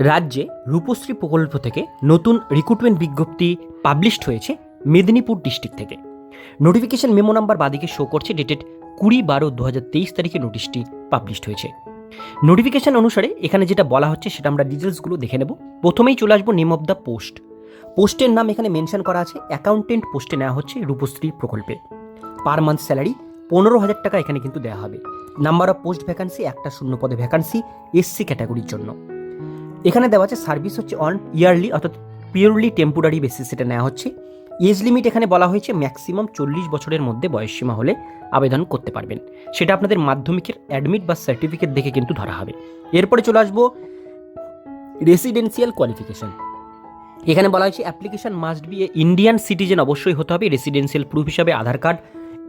রাজ্যে রূপশ্রী প্রকল্প থেকে নতুন রিক্রুটমেন্ট বিজ্ঞপ্তি পাবলিশড হয়েছে মেদিনীপুর ডিস্ট্রিক্ট থেকে। নোটিফিকেশন মেমো নাম্বার বাদিকে শো করছে ডেটেড কুড়ি বারো দু হাজার তেইশ তারিখে নোটিশটি পাবলিশড হয়েছে। নোটিফিকেশন অনুসারে এখানে যেটা বলা হচ্ছে সেটা আমরা ডিটেলসগুলো দেখে নেব। প্রথমেই চলে আসব নেম অফ দ্য পোস্ট পোস্টের নাম এখানে মেনশন করা আছে অ্যাকাউন্টেন্ট পোস্টে নেওয়া হচ্ছে রূপশ্রী প্রকল্পে। পার মান্থ স্যালারি পনেরো হাজার টাকা এখানে কিন্তু দেওয়া হবে। নাম্বার অফ পোস্ট ভ্যাকান্সি একটা শূন্য পদে ভ্যাকান্সি এসসি ক্যাটাগরির জন্য। এখানে দেওয়া আছে সার্ভিস হচ্ছে অন ইয়ারলি অর্থাৎ পিওরলি টেম্পোরারি বেসিস এটা নেওয়া হচ্ছে। এজ লিমিট এখানে বলা হয়েছে ম্যাক্সিমাম চল্লিশ বছরের মধ্যে বয়সসীমা হলে আবেদন করতে পারবেন। সেটা আপনাদের মাধ্যমিকের অ্যাডমিট বা সার্টিফিকেট দেখে কিন্তু ধরা হবে। এরপরে চলে আসব রেসিডেন্সিয়াল কোয়ালিফিকেশন। এখানে বলা হয়েছে application must be a Indian citizen অবশ্যই হতে হবে। রেসিডেন্সিয়াল প্রুফ হিসাবে আধার কার্ড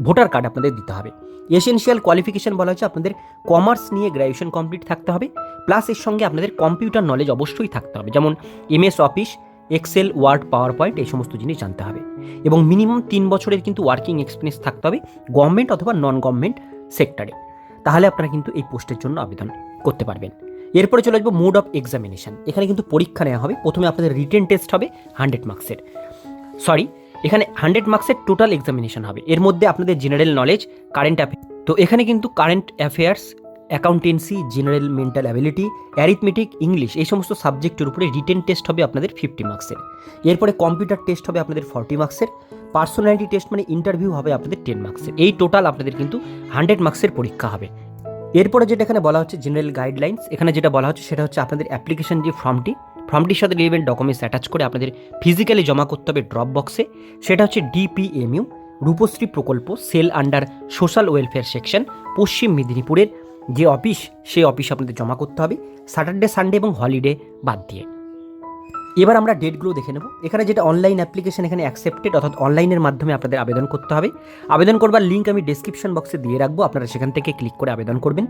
ভোটার কার্ড আপনাদের দিতে হবে। এসেনশিয়াল কোয়ালিফিকেশন বলা হয়েছে আপনাদের কমার্স নিয়ে গ্র্যাজুয়েশন কমপ্লিট থাকতে হবে, প্লাস এর সঙ্গে আপনাদের কম্পিউটার নলেজ অবশ্যই থাকতে হবে, যেমন MS Office, Excel, Word PowerPoint এই সমস্ত জিনিস জানতে হবে। এবং মিনিমাম তিন বছরের কিন্তু ওয়ার্কিং এক্সপিরিয়েন্স থাকতে হবে গভর্নমেন্ট অথবা নন গভর্নমেন্ট সেক্টরে তাহলে আপনারা কিন্তু এই পোস্টের জন্য আবেদন করতে পারবেন। এরপরে চলে আসব মোড অফ এক্সামিনেশন এখানে কিন্তু পরীক্ষা নেওয়া হবে, প্রথমে আপনাদের রিটেন টেস্ট হবে হান্ড্রেড মার্কসের সরি এখানে হান্ড্রেড মার্কসের টোটাল এক্সামিনেশন হবে। এর মধ্যে আপনাদের জেনারেল নলেজ কারেন্ট অ্যাফেয়ার তো এখানে কিন্তু current affairs accountancy general mental ability arithmetic English এই সমস্ত সাবজেক্টের উপরে রিটেন টেস্ট হবে আপনাদের ফিফটি মার্কসের এরপরে কম্পিউটার টেস্ট হবে আপনাদের ফর্টি মার্কসের পার্সোনালিটি টেস্ট মানে ইন্টারভিউ হবে আপনাদের টেন মার্কসের এই টোটাল আপনাদের কিন্তু হান্ড্রেড মার্কসের পরীক্ষা হবে। এরপরে যেটা এখানে বলা হচ্ছে জেনারেল গাইডলাইন্স এখানে যেটা বলা হচ্ছে সেটা হচ্ছে আপনাদের অ্যাপ্লিকেশন যে ফর্মটি ফর্মটির সাথে রিলেভেন্ট ডকুমেন্টস অ্যাটাচ করে আপনাদের ফিজিক্যালি জমা করতে হবে ড্রপ বক্সে সেটা হচ্ছে ডিপিএমইউ রূপশ্রী প্রকল্প cell under social welfare section পশ্চিম মেদিনীপুরের যে অফিস সেই অফিস আপনাদের জমা করতে হবে। স্যাটারডে সানডে এবং হলিডে বাদ দিয়ে। এবার আমরা ডেটগুলো দেখে নেব। এখানে যেটা অনলাইন অ্যাপ্লিকেশন এখানে অ্যাকসেপ্টেড অর্থাৎ অনলাইনের মাধ্যমে আপনাদের আবেদন করতে হবে। আবেদন করবার লিঙ্ক আমি ডেসক্রিপশন বক্সে দিয়ে রাখব, আপনারা সেখান থেকে ক্লিক করে আবেদন করবেন।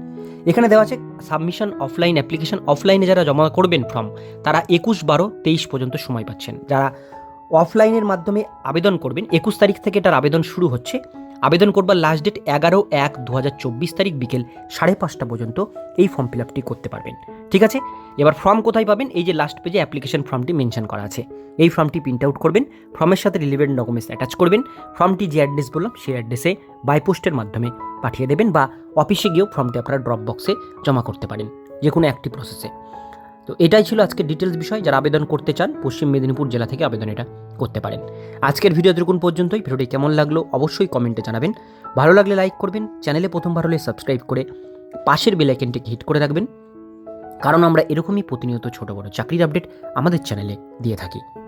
এখানে দেওয়া আছে সাবমিশন অফলাইন অ্যাপ্লিকেশন অফলাইনে যারা জমা করবেন ফর্ম তারা একুশ বারো তেইশ পর্যন্ত সময় পাচ্ছেন। যারা অফলাইনের মাধ্যমে আবেদন করবেন, একুশ তারিখ থেকে এটার আবেদন শুরু হচ্ছে। আবেদন করবার লাস্ট ডেট এগারো এক দু তারিখ বিকেল সাড়ে পাঁচটা পর্যন্ত এই ফর্ম ফিল আপটি করতে পারবেন। ঠিক আছে? এবার ফর্ম কোথায় পাবেন? এই যে লাস্ট পেজে অ্যাপ্লিকেশন ফর্মটি মেনশন করা আছে। এই ফর্মটি প্রিন্ট আউট করবেন ফর্মের সাথে রিলেভেন্ট ডকুমেন্টস অ্যাটাচ করবেন ফর্মটি যে অ্যাড্রেস বললাম সেই অ্যাড্রেসে বাই পোস্টের মাধ্যমে পাঠিয়ে দেবেন বা অফিসে গিয়েও ফর্মটি আপনারা ড্রপ বক্সে জমা করতে পারেন যে কোনো একটি প্রসেসে তো এটাই ছিল আজকে ডিটেলস বিষয়। যারা আবেদন করতে চান, পশ্চিম মেদিনীপুর জেলা থেকে আবেদন এটা করতে পারেন। আজকের ভিডিও এতটুকুন পর্যন্তই। ভিডিওটি কেমন লাগল অবশ্যই কমেন্টে জানাবেন। ভালো লাগলে লাইক করবেন। চ্যানেলে প্রথমবার হলে সাবস্ক্রাইব করে পাশের বেলাইকেনটিকে হিট করে রাখবেন। কারণ আমরা এরকমই প্রতিনিয়ত ছোট বড় চাকরির আপডেট আমাদের চ্যানেলে দিয়ে থাকি।